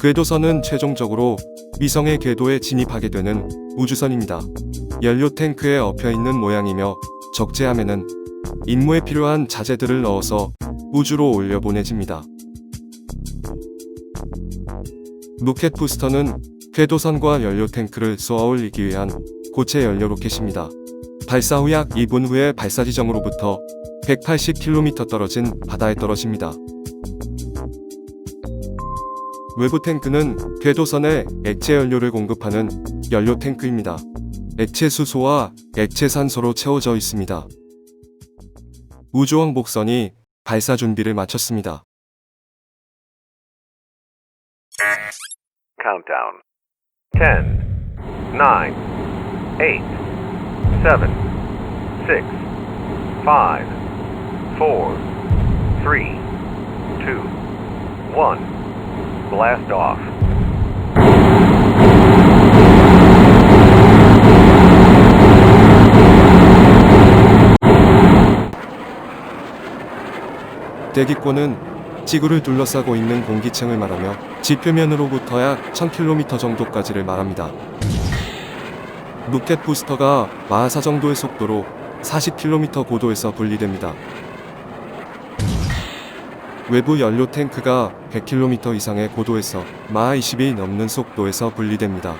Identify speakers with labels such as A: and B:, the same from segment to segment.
A: 궤도선은 최종적으로 위성의 궤도에 진입하게 되는 우주선입니다. 연료 탱크에 엎여 있는 모양이며 적재함에는 임무에 필요한 자재들을 넣어서 우주로 올려 보내집니다. 로켓 부스터는 궤도선과 연료 탱크를 쏘아 올리기 위한 고체 연료 로켓입니다. 발사 후 약 2분 후에 발사 지점으로부터 180km 떨어진 바다에 떨어집니다. 외부 탱크는 궤도선에 액체 연료를 공급하는 연료 탱크입니다. 액체 수소와 액체 산소로 채워져 있습니다. 우주왕 복선이 발사 준비를 마쳤습니다.
B: Countdown. 10, 9, 8, 7, 6, 5, 4, 3, 2, 1. Blast off.
A: 대기권은 지구를 둘러싸고 있는 공기층을 말하며 지표면으로부터 약 1000km 정도까지를 말합니다. 로켓 부스터가 마하 4 정도의 속도로 40km 고도에서 분리됩니다. 외부 연료 탱크가 100km 이상의 고도에서 마하 20이 넘는 속도에서 분리됩니다.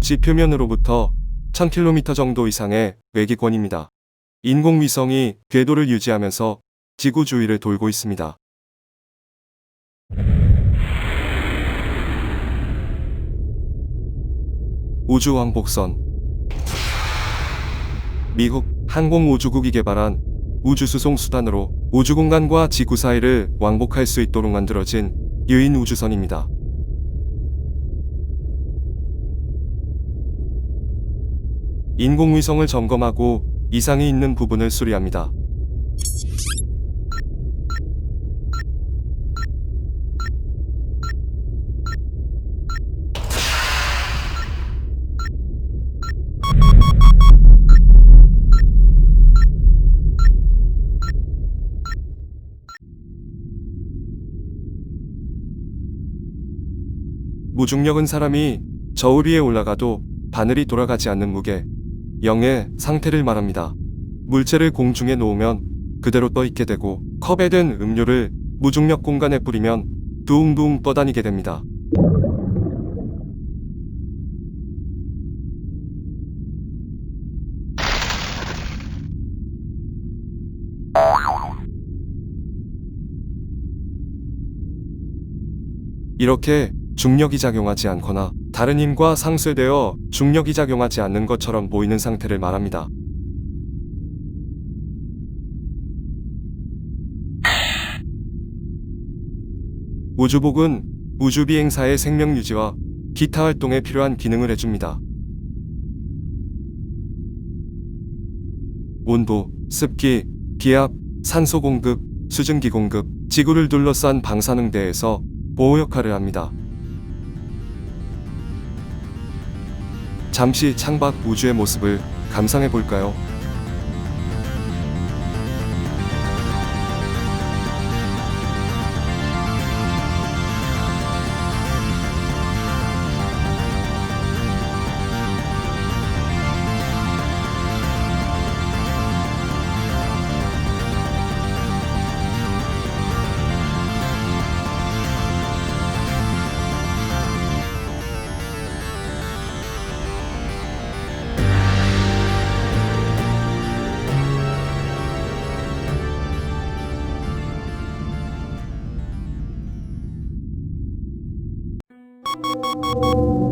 A: 지 표면으로부터 1000km 정도 이상의 외기권입니다. 인공위성이 궤도를 유지하면서 지구 주위를 돌고 있습니다. 우주왕복선 미국 항공우주국이 개발한 우주수송 수단으로 우주공간과 지구 사이를 왕복할 수 있도록 만들어진 유인 우주선입니다. 인공위성을 점검하고 이상이 있는 부분을 수리합니다. 무중력은 사람이 저울 위에 올라가도 바늘이 돌아가지 않는 무게, 영의 상태를 말합니다. 물체를 공중에 놓으면 그대로 떠 있게 되고 컵에 든 음료를 무중력 공간에 뿌리면 둥둥 떠다니게 됩니다. 이렇게 중력이 작용하지 않거나 다른 힘과 상쇄되어 중력이 작용하지 않는 것처럼 보이는 상태를 말합니다. 우주복은 우주비행사의 생명 유지와 기타 활동에 필요한 기능을 해줍니다. 온도, 습기, 기압, 산소 공급, 수증기 공급, 지구를 둘러싼 방사능대에서 보호 역할을 합니다. 잠시 창밖 우주의 모습을 감상해 볼까요?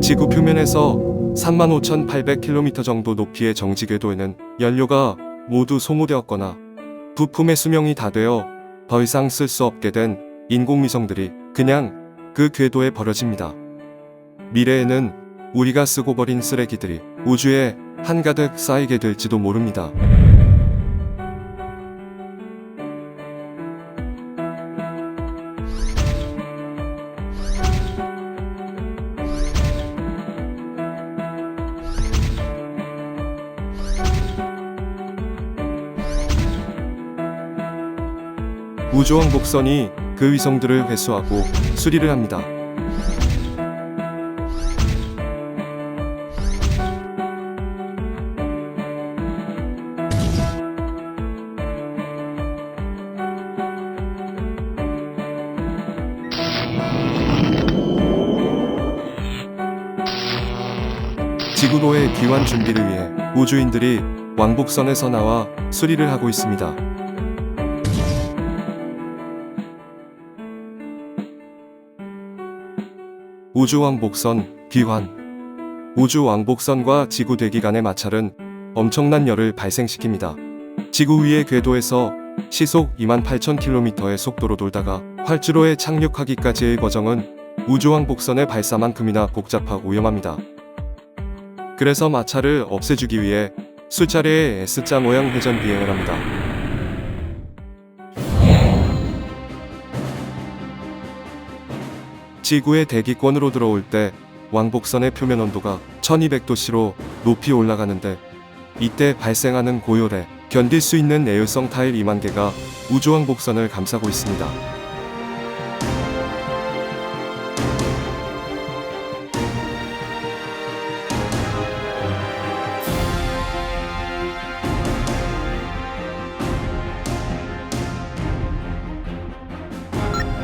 A: 지구 표면에서 35,800km 정도 높이의 정지 궤도에는 연료가 모두 소모되었거나 부품의 수명이 다 되어 더 이상 쓸 수 없게 된 인공위성들이 그냥 그 궤도에 버려집니다. 미래에는 우리가 쓰고 버린 쓰레기들이 우주에 한가득 쌓이게 될지도 모릅니다. 우주왕복선이 그 위성들을 회수하고 수리를 합니다. 지구로의 귀환 준비를 위해 우주인들이 왕복선에서 나와 수리를 하고 있습니다. 우주왕복선 귀환 우주왕복선과 지구 대기 간의 마찰은 엄청난 열을 발생시킵니다. 지구 위의 궤도에서 시속 28,000km의 속도로 돌다가 활주로에 착륙하기까지의 과정은 우주왕복선의 발사만큼이나 복잡하고 위험합니다. 그래서 마찰을 없애주기 위해 수차례의 S자 모양 회전 비행을 합니다. 지구의 대기권으로 들어올 때 왕복선의 표면 온도가 1200도씨로 높이 올라가는데 이때 발생하는 고열에 견딜 수 있는 내열성 타일 2만 개가 우주왕복선을 감싸고 있습니다.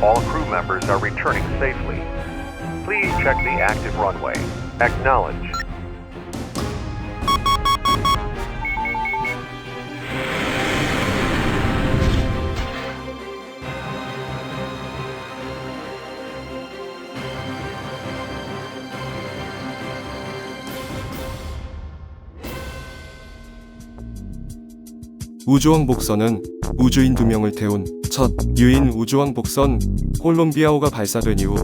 B: All crew members are returning safely. Please check the active runway. Acknowledge.
A: 우주왕복선은 우주인 두 명을 태운 첫 유인 우주왕 복선 콜롬비아호가 발사된 이후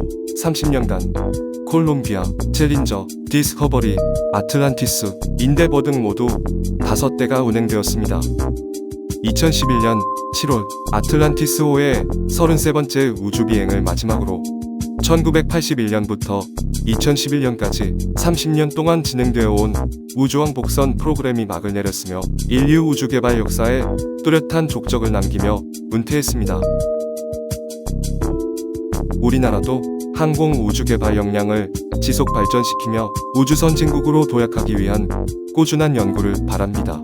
A: 30년간 콜롬비아, 챌린저, 디스커버리, 아틀란티스, 인데버 등 모두 5대가 운행되었습니다. 2011년 7월 아틀란티스호의 33번째 우주비행을 마지막으로 1981년부터 2011년까지 30년 동안 진행되어 온 우주왕 복선 프로그램이 막을 내렸으며 인류 우주 개발 역사에 뚜렷한 족적을 남기며 은퇴했습니다. 우리나라도 항공 우주 개발 역량을 지속 발전시키며 우주 선진국으로 도약하기 위한 꾸준한 연구를 바랍니다.